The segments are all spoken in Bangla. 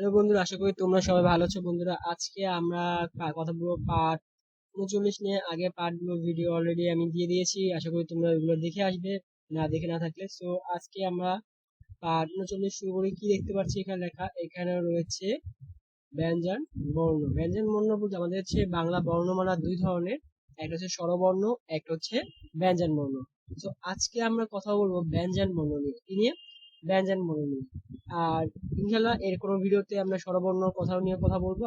হ্যালো বন্ধুরা, আশা করি তোমরা সবাই ভালো আছো। বন্ধুরা, আজকে আমরা কথা বলব পার্ট উনচল্লিশ নিয়ে। আগে পার্টগুলো ভিডিও অলরেডি আমি দিয়ে দিয়েছি। আশা করি তোমরা এগুলো দেখে আসবে, না দেখে না থাকলে। সো আজকে আমরা পার্ট উনচল্লিশ শুরু করি। কি দেখতে পাচ্ছি এখানে লেখা? এখানে রয়েছে ব্যঞ্জন, বর্ণ। ব্যঞ্জন, বর্ণ বলতে আমাদের হচ্ছে বাংলা বর্ণমালা দুই ধরনের। একটা হচ্ছে স্বরবর্ণ, একটা হচ্ছে ব্যঞ্জন বর্ণ। তো আজকে আমরা কথা বলব ব্যঞ্জন বর্ণ নিয়ে? ব্যঞ্জন বর্ণ আর ইনশাল্লাহ এর কোনো ভিডিওতে আমরা স্বরবর্ণ কথা নিয়ে কথা বলব।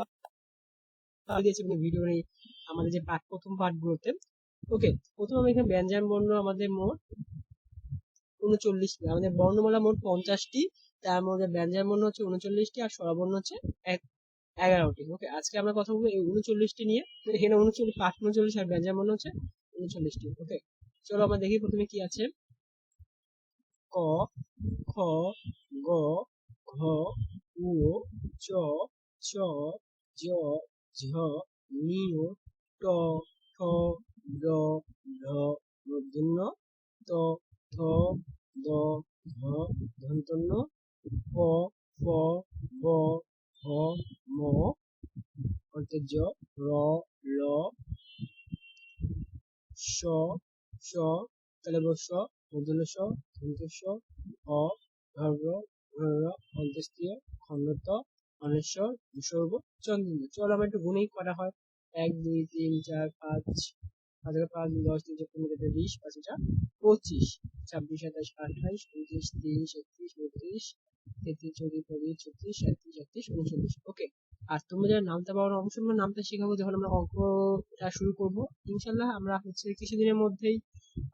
ভিডিও নেই আমাদের যে পাঠ, প্রথম পাঠগুলোতে। ওকে প্রথম আমি এখানে ব্যঞ্জন বর্ণ আমাদের মোট উনচল্লিশটি, আমাদের বর্ণমালা মোট পঞ্চাশটি। তার মধ্যে ব্যঞ্জন বর্ণ হচ্ছে উনচল্লিশটি আর স্বরবর্ণ হচ্ছে এক, এগারোটি। ওকে আজকে আমরা কথা বলব এই উনচল্লিশটি নিয়ে। এখানে উনচল্লিশ, পাঠ উনচল্লিশ আর ব্যঞ্জন বর্ণ হচ্ছে উনচল্লিশটি। ওকে চলো আমরা দেখি প্রথমে কি আছে। ক খ, গ, ঘ, উ, চ চ, জ, ঝ নিয় ট ঠ ড ঢ মূর্ধন্য ত, থ, দ ধ ধন্তন্য প, ফ ব ভ ম অন্তর্য র, ল স স তাহলে স মূর্ধন্য স ধন্ত স অ, ধর্ম অন্ত্যেষ্টিয় খণ্ডত, অনেশ্বর বিসর্গ চন্দ্র চলো আমরা একটু গুণেই করা হয়। এক, দুই, তিন, চার, পাঁচ পাঁচ পাঁচ, দশ, তিন, চার, পনেরো বিশ, পাঁচ চার পঁচিশ, ছাব্বিশ, সাতাশ আঠাইশ উনত্রিশ, তিরিশ, একত্রিশ বত্রিশ তেত্রিশ, চৌত্রিশ, পঁয়ত্রিশ, ছত্রিশ, সাঁত্রিশ, আটত্রিশ, উনচল্লিশ। ওকে, আর তোমরা যারা নামতে পারো না, অবশ্যই আমরা নামটা শেখাবো যখন আমরা অঙ্কটা শুরু করব। ইনশাল্লাহ আমরা হচ্ছে কিছুদিনের মধ্যেই,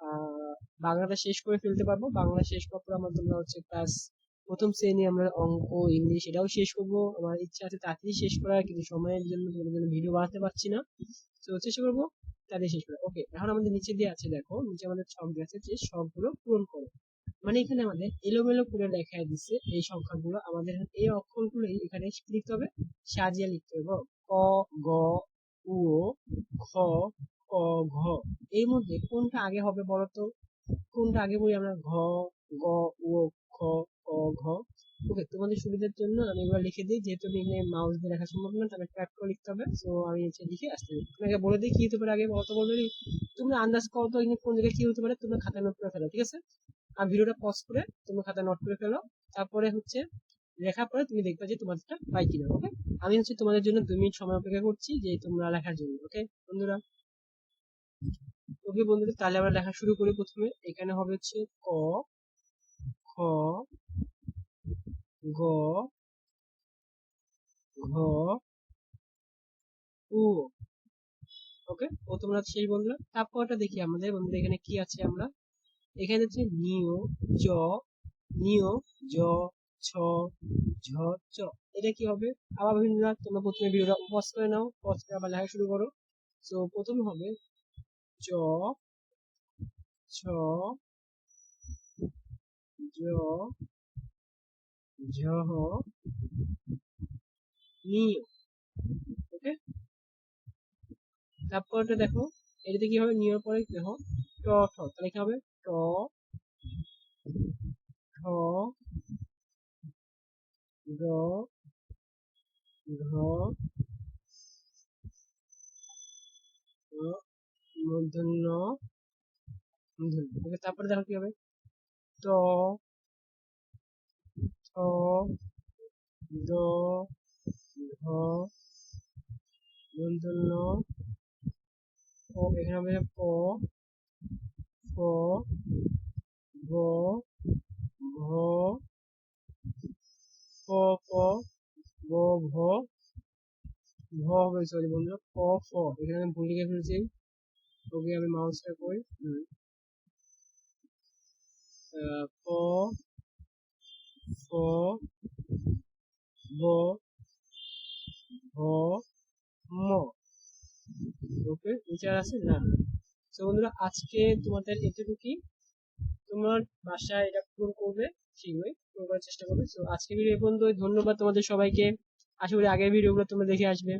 আহ বাংলাটা শেষ করে ফেলতে পারব। বাংলা শেষ করার পর আমার তোমরা হচ্ছে ক্লাস প্রথম শ্রেণি আমরা অঙ্ক, ইংলিশ এটাও শেষ করব। আমার ইচ্ছা আছে তাড়াতাড়ি শেষ করার, কিন্তু সময়ের জন্য তোমাদের জন্য ভিডিও বানাতে পারছি না। তো চেষ্টা করব তাড়াতাড়ি শেষ করা ওকে এখন আমাদের নিচে দিয়ে আছে দেখো, নিচে আমাদের ছক আছে যে ছকগুলো পূরণ করো। মানে এখানে আমাদের এলোমেলো করে দেখা দিচ্ছে এই সংখ্যাগুলো। আমাদের এই অক্ষরগুলোই এখানে লিখতে হবে, সাজিয়ে লিখতে হবে। ক, গ, উ, খ, ক, ঘ। এর মধ্যে কোনটা আগে হবে বলো তো? কোনটা আগে বলি আমরা? ঘ, গ উ খ ক ঘ। ওকে তোমাদের সুবিধার জন্য আমি এবার লিখে দিই। যেহেতু এখানে মাউস দিয়ে লেখা সম্ভব না, তাহলে ট্র্যাক করে লিখতে হবে। তো আমি হচ্ছে লিখে আসতে তোমাকে বলে দিই কি হতে পারে আগে বলতে বলবে তুমি আন্দাজ করো তো কোন জায়গায় কি হতে পারে। তোমরা খাতায় নোট করে ফেলো, ঠিক আছে? আর ভিডিওটা পজ করে তুমি খাতায় নোট করে ফেলো। তারপরে হচ্ছে লেখার পরে তুমি দেখবে যে তোমারটা পাই কিনা ওকে আমি হচ্ছে তোমাদের জন্য দুই মিনিট সময় অপেক্ষা করছি যে তোমরা লেখার জন্য ওকে বন্ধুরা। ওকে বন্ধুরা, তাহলে আমরা লেখা শুরু করি প্রথমে। এখানে হবে হচ্ছে ক, খ গ ঘ, উ। ওকে ও তোমরা শেষ বন্ধুরা। তারপরটা দেখি আমাদের, বন্ধুরা, এখানে কি আছে আমরা? এখানে হচ্ছে নিয় জ নিয় জ, ছ, ঝ, চ। এটা কি হবে? আবার বন্ধুরা, তোমরা প্রথমে ভিডিওটা পজ করে নাও পজ করে আবার লেখা শুরু করো। তো প্রথমে হবে চ ছ জ ঝ নিয় ওকে তারপরটা দেখো এটাতে কি হবে নিয়র পরে দেখো ট ঠ তাহলে কি হবে ট ঠ ড ঘ র, মূর্ধন্য ওকে তারপরে দেখো কি হবে? ট, ঠ ড ঘ মূর্ধন্য ও এখানে হবে গ, ঘ ঘ হবে সরি বন্ধু প ফ, এখানে আমি ভুল লিখে ফেলছি। ওকে আমি মাউসটা করি। প ফ ব ভ ম। ওকে নিচে আছে? না। তো বন্ধুরা আজকে তোমাদের এতটুকুই তোমার বাসায় এটা পূরণ করবে শীঘ্রই পূরণ করার চেষ্টা করবে। তো আজকে ভিডিও পর্যন্ত ধন্যবাদ তোমাদের সবাইকে। আশা করি আগের ভিডিওগুলো তোমরা দেখে আসবে।